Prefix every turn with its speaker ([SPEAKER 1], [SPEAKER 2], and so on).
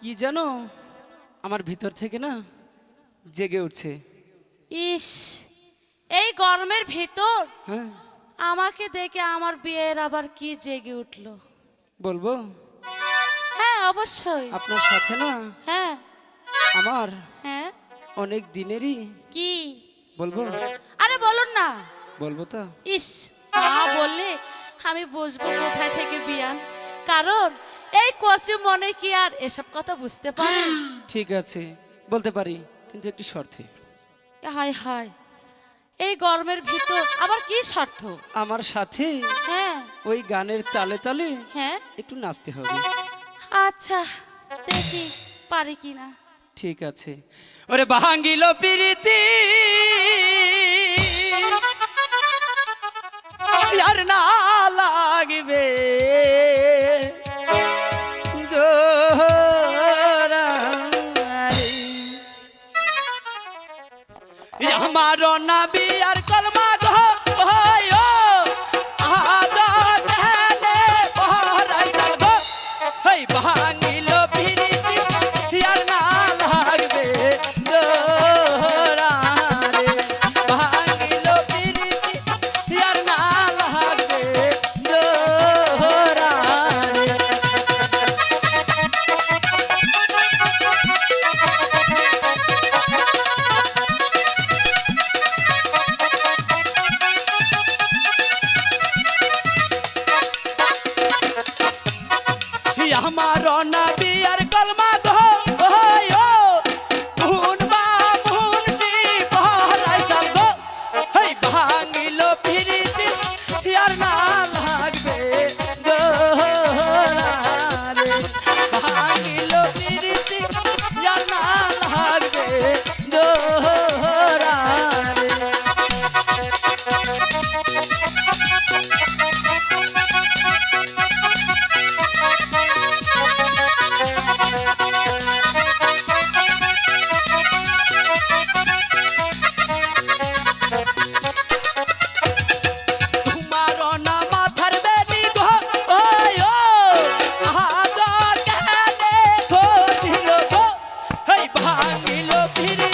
[SPEAKER 1] কি জানো? আমার ভিতর থেকে না জেগে উঠছে।
[SPEAKER 2] ইস। এই গরমের ভিতর
[SPEAKER 1] হ্যাঁ।
[SPEAKER 2] আমাকে দেখে আমার বিয়ের আবার কি জেগে উঠল?
[SPEAKER 1] বলব?
[SPEAKER 2] হ্যাঁ অবশ্যই।
[SPEAKER 1] আপনার সাথে না?
[SPEAKER 2] হ্যাঁ।
[SPEAKER 1] আমার?
[SPEAKER 2] হ্যাঁ।
[SPEAKER 1] অনেক দিনেরই।
[SPEAKER 2] কি?
[SPEAKER 1] বলব?
[SPEAKER 2] আরে বলুন না।
[SPEAKER 1] বলব তো।
[SPEAKER 2] ইস না বললে আমি বুঝব কোথায় থেকে বিয়ান। কারণ এই কচু মনে কি আর এসব কথা বুঝতে পারে?
[SPEAKER 1] ঠিক আছে বলতে পারি কিন্তু একটি শর্তে।
[SPEAKER 2] হায় হায়। এই গরমের ভিতর আবার কি স্বার্থ?
[SPEAKER 1] আমার সাথে
[SPEAKER 2] হ্যাঁ।
[SPEAKER 1] ওই গানের তালে তালে
[SPEAKER 2] হ্যাঁ।
[SPEAKER 1] একটু নাচতে হবে।
[SPEAKER 2] আচ্ছা দেখি পারি কিনা
[SPEAKER 1] ঠিক আছে। ওরে বাহাঙ্গিল প্রীতি আর না আমার নাবি আর কলমা tomorrow night. I feel a feeling.